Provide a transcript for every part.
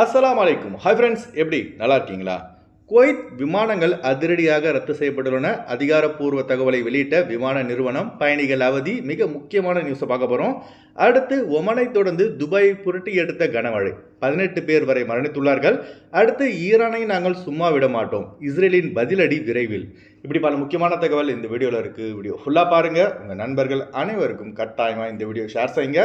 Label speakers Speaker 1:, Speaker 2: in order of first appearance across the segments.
Speaker 1: அஸ்லாம் அலைக்கும் hi friends எப்படி? நல்லா இருக்கீங்களா? குவைத் விமானங்கள் அதிரடியாக ரத்து செய்யப்பட்டுள்ளன. அதிகாரப்பூர்வ தகவலை வெளியிட்ட விமான நிறுவனம் பயணிகள் அவதி. மிக முக்கியமான நியூஸை பார்க்க போகிறோம் அடுத்து ஒமனை தொடர்ந்து துபாய் புரட்டி எடுத்த கனமழை. பதினெட்டு பேர் வரை மரணித்துள்ளார்கள். அடுத்து ஈரானை நாங்கள் சும்மா விட மாட்டோம். இஸ்ரேலின் பதிலடி விரைவில். இப்படி பல முக்கியமான தகவல் இந்த வீடியோவில் இருக்குது வீடியோ ஃபுல்லாக பாருங்கள் உங்கள் நண்பர்கள் அனைவருக்கும் கட்டாயமாக இந்த வீடியோ ஷேர் செய்யுங்க.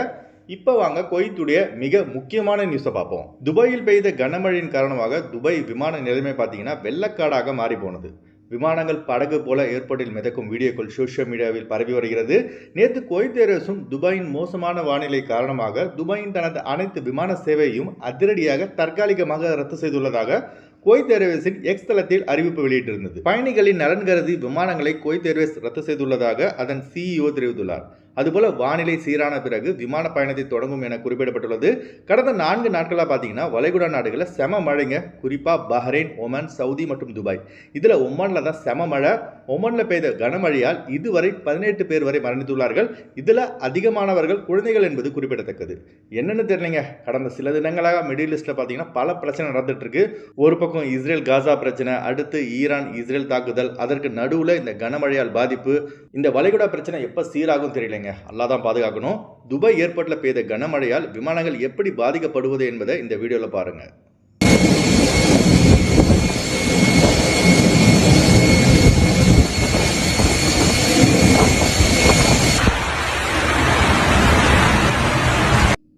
Speaker 1: இப்போ வாங்க கொய்த்துடைய மிக முக்கியமான நியூஸை பார்ப்போம். துபாயில் பெய்த கனமழையின் காரணமாக துபாய் விமான நிலைமை பார்த்தீங்கன்னா வெள்ளக்காடாக மாறி போனது விமானங்கள் படகு போல ஏற்பட்டில் மிதக்கும் வீடியோக்கள் சோஷியல் மீடியாவில் பரவி வருகிறது. நேற்று குவைத் ஏர்வேஸும் துபாயின் மோசமான வானிலை காரணமாக துபாயின் தனது அனைத்து விமான சேவையையும் அதிரடியாக தற்காலிகமாக ரத்து செய்துள்ளதாக குவைத் ஏர்வேஸின் எக்ஸ் தளத்தில் அறிவிப்பு வெளியிட்டிருந்தது. பயணிகளின் நலன் கருதி விமானங்களை குவைத் ஏர்வேஸ் ரத்து செய்துள்ளதாக அதன் சிஇஓ தெரிவித்துள்ளார். அதுபோல வானிலை சீரான பிறகு விமான பயணத்தை தொடங்கும் என குறிப்பிடப்பட்டுள்ளது. கடந்த நான்கு நாட்களாக பார்த்தீங்கன்னா வளைகுடா நாடுகளில் செம மழைங்க. குறிப்பாக பஹ்ரைன் ஒமன் சவுதி மற்றும் துபாய். இதில் ஒமானில் தான் செம மழை. ஒமனில் பெய்த கனமழையால் இதுவரை பதினெட்டு பேர் வரை மரணித்துள்ளார்கள். இதில் அதிகமானவர்கள் குழந்தைகள் என்பது குறிப்பிடத்தக்கது. என்னென்னு தெரியலைங்க. கடந்த சில தினங்களாக மிடில் லிஸ்ட்டில் பார்த்தீங்கன்னா பல பிரச்சனை நடந்துட்டுருக்கு. ஒரு பக்கம் இஸ்ரேல் காசா பிரச்சனை அடுத்து ஈரான் இஸ்ரேல் தாக்குதல். அதற்கு நடுவில் இந்த கனமழையால் பாதிப்பு. இந்த வளைகுடா பிரச்சனை எப்போ சீராகும் தெரியலைங்க. அல்லாஹ் தான் பாதுகாக்கணும். துபாய் ஏர்போர்ட்டில் பெய்த கனமழையால் விமானங்கள் எப்படி பாதிக்கப்படுவது என்பதை இந்த வீடியோவில் பாருங்கள்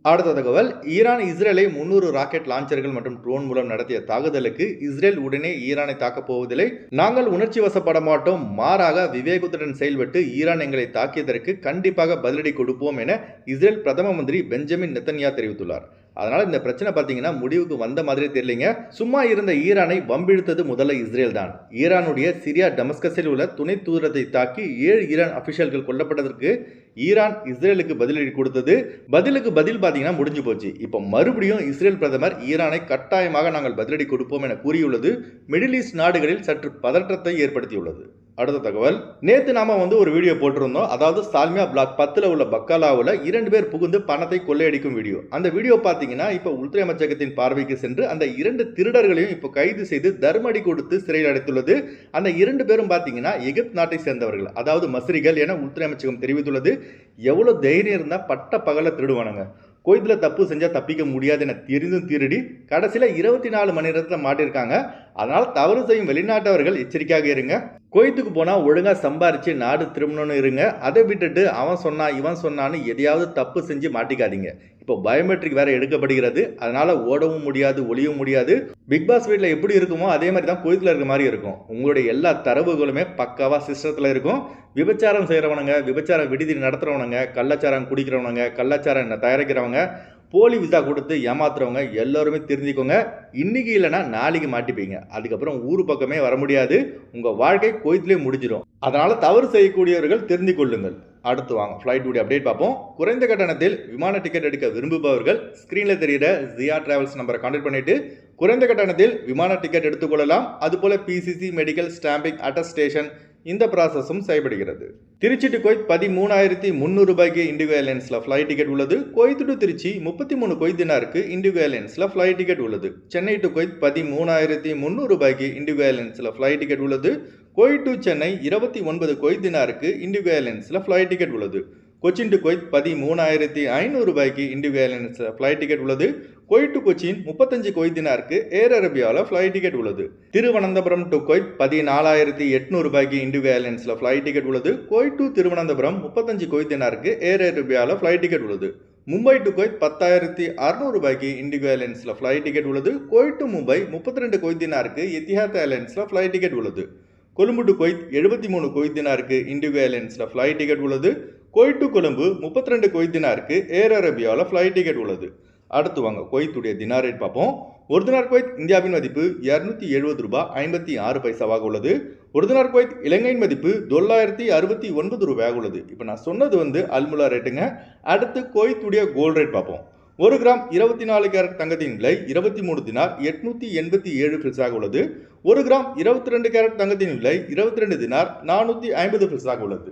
Speaker 1: அடுத்த தகவல் ஈரான் இஸ்ரேலை முன்னூறு ராக்கெட் லான்ச்சர்கள் மற்றும் ட்ரோன் மூலம் நடத்திய தாக்குதலுக்கு இஸ்ரேல் உடனே ஈரானை தாக்கப் போவதில்லை. நாங்கள் உணர்ச்சி வசப்பட மாட்டோம் மாறாக விவேகத்துடன் செயல்பட்டு ஈரான் எங்களை தாக்கியதற்கு கண்டிப்பாக பதிலடி கொடுப்போம் என இஸ்ரேல் பிரதம மந்திரி பெஞ்சமின் நெத்தன்யா தெரிவித்துள்ளார். அதனால் இந்த பிரச்சனை பார்த்தீங்கன்னா முடிவுக்கு வந்த மாதிரி தெரியலைங்க. சும்மா இருந்த ஈரானை வம்பிழுத்தது முதல்ல இஸ்ரேல் தான். ஈரானுடைய சிரியா டமஸ்கஸில் உள்ள துணை தூதரத்தை தாக்கி ஏழு ஈரான் அபிஷியல்கள் கொல்லப்பட்டதற்கு ஈரான் இஸ்ரேலுக்கு பதிலடி கொடுத்தது. பதிலுக்கு பதில் பார்த்தீங்கன்னா முடிஞ்சு போச்சு. இப்போ மறுபடியும் இஸ்ரேல் பிரதமர் ஈரானை கட்டாயமாக நாங்கள் பதிலடி கொடுப்போம் என கூறியுள்ளது. மிடில் ஈஸ்ட் நாடுகளில் சற்று பதற்றத்தை ஏற்படுத்தியுள்ளது. அடுத்த தகவல். நேற்று நாம வந்து ஒரு வீடியோ போட்டிருந்தோம். அதாவது சால்மியா பிளாக் பத்தில் உள்ள பக்காலாவில் இரண்டு பேர் புகுந்து பணத்தை கொள்ளையடிக்கும் வீடியோ. அந்த வீடியோ பார்த்தீங்கன்னா இப்போ உள்துறை அமைச்சகத்தின் பார்வைக்கு சென்று அந்த இரண்டு திருடர்களையும் இப்போ கைது செய்து தர்மடி கொடுத்து சிறையில் அடைத்துள்ளது. அந்த இரண்டு பேரும் பார்த்தீங்கன்னா எகிப்து நாட்டை சேர்ந்தவர்கள். அதாவது மஸ்ரிகள் என உள்துறை அமைச்சகம் தெரிவித்துள்ளது. எவ்வளோ தைரியம் இருந்தால் பட்ட பகல திருடுவானுங்க. கோயத்தில் தப்பு செஞ்சால் தப்பிக்க முடியாது என தெரிந்தும் திருடி கடைசியில் இருபத்தி நாலு மணி நேரத்தில் மாட்டியிருக்காங்க. அதனால் தவறு செய்யும் வெளிநாட்டவர்கள் எச்சரிக்கையாக இருங்க. கோயத்துக்கு போனால் ஒழுங்காக சம்பாரித்து நாடு திரும்பணும்னு இருங்க. அதை விட்டுட்டு அவன் சொன்னான் இவன் சொன்னான்னு எதையாவது தப்பு செஞ்சு மாட்டிக்காதீங்க. இப்போ பயோமெட்ரிக் வேறு எடுக்கப்படுகிறது. அதனால் ஓடவும் முடியாது ஒளியவும் முடியாது. பிக் பாஸ் வீட்டில் எப்படி இருக்குமோ அதே மாதிரி தான் கோயத்தில் இருக்கிற மாதிரி இருக்கும். உங்களுடைய எல்லா தரவுகளுமே பக்காவாக சிஸ்டத்தில் இருக்கும். விபச்சாரம் செய்கிறவனுங்க விபச்சாரம் விடுதி நடத்துகிறவனுங்க கள்ளச்சாரம் குடிக்கிறவனுங்க கள்ளச்சாரம் தயாரிக்கிறவங்க போலி விசா கொடுத்து ஏமாத்துறவங்க எல்லோருமே தெரிஞ்சுக்கோங்க. இன்றைக்கி இல்லைன்னா நாளைக்கு மாட்டிப்பீங்க. அதுக்கப்புறம் ஊர் பக்கமே வர முடியாது. உங்கள் வாழ்க்கை கோயத்திலே முடிஞ்சிடும் அதனால் தவறு செய்யக்கூடியவர்கள் தெரிந்து கொள்ளுங்கள். அடுத்து வாங்க ஃப்ளைட் உடைய அப்டேட் பார்ப்போம். குறைந்த கட்டணத்தில் விமான டிக்கெட் எடுக்க விரும்புபவர்கள் ஸ்க்ரீனில் தெரிகிற ஜியா டிராவல்ஸ் நம்பரை கான்டாக்ட் பண்ணிவிட்டு குறைந்த கட்டணத்தில் விமான டிக்கெட் எடுத்துக்கொள்ளலாம் அதுபோல் பிசிசி மெடிக்கல் ஸ்டாம்பிங் அட்டஸ்டேஷன் இந்த ப்ராசஸும் செயல்படுகிறது. திருச்சி டு கொய்த் பதிமூணாயிரத்தி முந்நூறு ரூபாய்க்கு இண்டிகோ ஏர்லைன்ஸில் ஃப்ளைட் டிக்கெட் உள்ளது. கோயத் டு திருச்சி முப்பத்தி மூணு கொய்த் தினாருக்கு இண்டிகோ ஏர்லைன்ஸில் ஃப்ளைட் டிக்கெட் உள்ளது. சென்னை டு கொய்த் பதிமூணாயிரத்தி முந்நூறு ரூபாய்க்கு இண்டிகோ ஏர்லைன்ஸில் ஃப்ளைட் டிக்கெட் உள்ளது. கோயட் டு சென்னை இருபத்தி ஒன்பது கொய்த் தினாருக்கு இண்டிகோ ஏர்லைன்ஸில் ஃப்ளைட் டிக்கெட் உள்ளது. கொச்சின் டு கொய்த் பதிமூணாயிரத்தி ஐநூறு ரூபாய்க்கு இண்டிகோ ஏர்லைன்ஸில் ஃப்ளைட் டிக்கெட் உள்ளது. கொய்ட் டு கொச்சின் முப்பத்தஞ்சு கொய்தினாருக்கு ஏர் அரேபியாவில் ஃப்ளைட் டிக்கெட் உள்ளது. திருவனந்தபுரம் டு கொய்த் பதினாலாயிரத்தி எட்நூறு ரூபாய்க்கு இண்டிகோ ஏர்லைன்ஸில் ஃப்ளைட் டிக்கெட் உள்ளது. கொய்ட் டு திருவனந்தபுரம் முப்பத்தஞ்சு கொய்தினாருக்கு ஏர் அரேபியாவில் ஃப்ளைட் டிக்கெட் உள்ளது. மும்பை டு கொய்த் பத்தாயிரத்தி அறுநூறு ரூபாய்க்கு இண்டிகோ ஏர்லைன்ஸில் ஃப்ளைட் டிக்கெட் உள்ளது. கொய்ட் டு மும்பை முப்பத்தி ரெண்டு கொய்தினாருக்கு எத்திஹாத் ஏர்லைன்ஸில் ஃப்ளைட் டிக்கெட் உள்ளது. கொழும்பு டு கொய்த் எழுபத்தி மூணு கொய்தினாருக்கு இண்டிகோ ஏர்லைன்ஸில் ஃப்ளைட் டிக்கெட் உள்ளது. கொய்ட்டு கொழும்பு முப்பத்தி ரெண்டு கொய்த் தினாருக்கு ஏர் அரேபியாவில் ஃப்ளைட் டிக்கெட் உள்ளது. அடுத்து வாங்க கொய்த்துடைய தினார் ரேட் பார்ப்போம். ஒரு தினார் குவைத் இந்தியாவின் மதிப்பு இரநூத்தி எழுபது ரூபாய் ஐம்பத்தி ஆறு பைசாவாக உள்ளது. ஒரு தினார் குவைத் இலங்கையின் மதிப்பு தொள்ளாயிரத்தி அறுபத்தி ஒன்பது ரூபாயாக உள்ளது. இப்போ நான் சொன்னது வந்து அல்முலா ரேட்டுங்க அடுத்து கொய்த்துடைய கோல்ட் ரேட் பார்ப்போம். ஒரு கிராம் இருபத்தி நாலு கேரட் தங்கத்தின் விலை இருபத்தி மூணு தினார் எட்நூத்தி எண்பத்தி ஏழு பில்ஸாக உள்ளது. ஒரு கிராம் இருபத்தி ரெண்டு கேரட் தங்கத்தின் விலை இருபத்தி ரெண்டு தினார் நானூற்றி ஐம்பது பில்ஸாக உள்ளது.